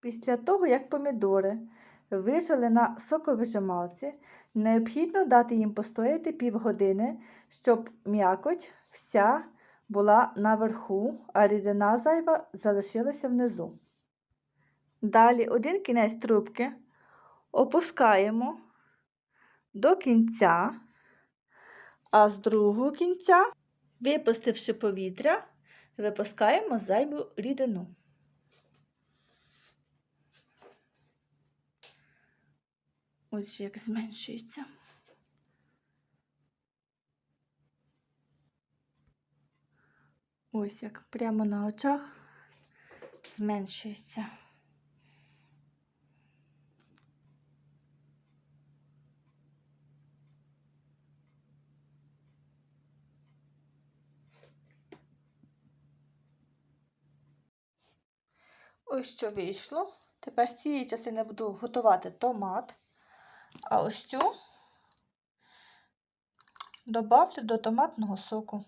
Після того, як помідори вижили на соковижималці, необхідно дати їм постояти півгодини, щоб м'якоть вся була наверху, а рідина зайва залишилася внизу. Далі один кінець трубки опускаємо до кінця, а з другого кінця, випустивши повітря, випускаємо зайву рідину. Ось як зменшується. Ось як прямо на очах зменшується. Ось що вийшло. Тепер з цієї частини буду готувати томат, а ось цю добавлю до томатного соку.